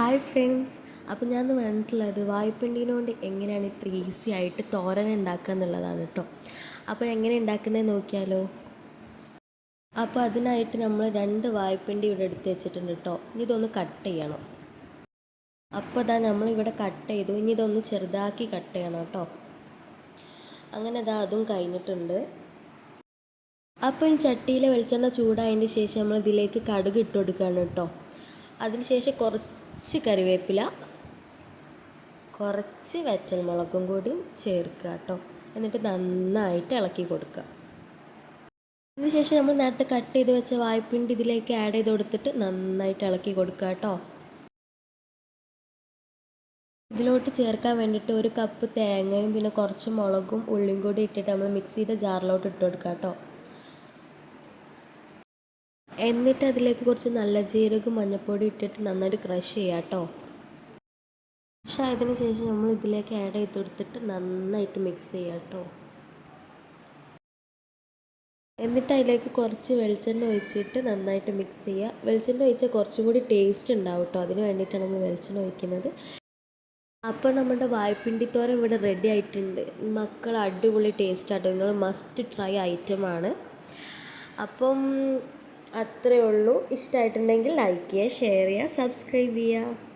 Hi friends അപ്പോൾ ഞാൻ വന്നിട്ടുള്ളത് വായ്പിണ്ടീനെ കൊണ്ട് എങ്ങനെയാണ് ഇത്ര ഈസി ആയിട്ട് തോരൻ ഉണ്ടാക്കുക എന്നുള്ളതാണ് കേട്ടോ അപ്പോൾ എങ്ങനെ ഉണ്ടാക്കുന്നത് നോക്കിയാലോ? അപ്പോൾ അതിനായിട്ട് നമ്മൾ രണ്ട് വായ്പിണ്ടി ഇവിടെ എടുത്ത് വെച്ചിട്ടുണ്ട് കേട്ടോ ഇനി ഇതൊന്ന് കട്ട് ചെയ്യണം. അപ്പോൾ അതാ നമ്മൾ ഇവിടെ കട്ട് ചെയ്തു. ഇനി ഇതൊന്ന് ചെറുതാക്കി കട്ട് ചെയ്യണം കേട്ടോ അങ്ങനെ ഇതാ അതും കഴിഞ്ഞിട്ടുണ്ട്. അപ്പോൾ ഈ ചട്ടിയിലെ വെളിച്ചെണ്ണ ചൂടായതിന് ശേഷം നമ്മൾ ഇതിലേക്ക് കടുക് ഇട്ട് കൊടുക്കുകയാണ് കേട്ടോ അതിനുശേഷം കുറച്ച് കറിവേപ്പില കുറച്ച് വെറ്റൽ മുളകും കൂടി ചേർക്കുക കേട്ടോ. എന്നിട്ട് നന്നായിട്ട് ഇളക്കി കൊടുക്കുക. അതിനുശേഷം നമ്മൾ നേരത്തെ കട്ട് ചെയ്ത് വെച്ച വായ്പിന്റെ ഇതിലേക്ക് ആഡ് ചെയ്ത് കൊടുത്തിട്ട് നന്നായിട്ട് ഇളക്കി കൊടുക്കുക കേട്ടോ. ഇതിലോട്ട് ചേർക്കാൻ വേണ്ടിയിട്ട് ഒരു കപ്പ് തേങ്ങയും പിന്നെ കുറച്ച് മുളകും ഉള്ളിയും കൂടി ഇട്ടിട്ട് നമ്മൾ മിക്സിയുടെ ജാറിലോട്ട് ഇട്ട് കൊടുക്കുക കേട്ടോ. എന്നിട്ട് അതിലേക്ക് കുറച്ച് നല്ല ജീരകം മഞ്ഞൾപ്പൊടി ഇട്ടിട്ട് നന്നായിട്ട് ക്രഷ് ചെയ്യാം കേട്ടോ. ക്രഷ് ആയതിനു ശേഷം നമ്മൾ ഇതിലേക്ക് ആഡ് ചെയ്ത് കൊടുത്തിട്ട് നന്നായിട്ട് മിക്സ് ചെയ്യാം കേട്ടോ. എന്നിട്ട് അതിലേക്ക് കുറച്ച് വെളിച്ചെണ്ണ ഒഴിച്ചിട്ട് നന്നായിട്ട് മിക്സ് ചെയ്യുക വെളിച്ചെണ്ണ ഒഴിച്ചാൽ കുറച്ചും കൂടി ടേസ്റ്റ് ഉണ്ടാവും കേട്ടോ. അതിന് വേണ്ടിയിട്ടാണ് നമ്മൾ വെളിച്ചെണ്ണ ഒഴിക്കുന്നത്. അപ്പോൾ നമ്മുടെ വായ്പിണ്ടി തോരം ഇവിടെ റെഡി ആയിട്ടുണ്ട്. മക്കൾ അടിപൊളി ടേസ്റ്റ് ആട്ടോ. നിങ്ങൾ മസ്റ്റ് ട്രൈ ഐറ്റമാണ് അപ്പം അത്രയേ ഉള്ളൂ. ഇഷ്ടമായിട്ടുണ്ടെങ്കിൽ ലൈക്ക് ചെയ്യുക ഷെയർ ചെയ്യുക സബ്സ്ക്രൈബ് ചെയ്യുക.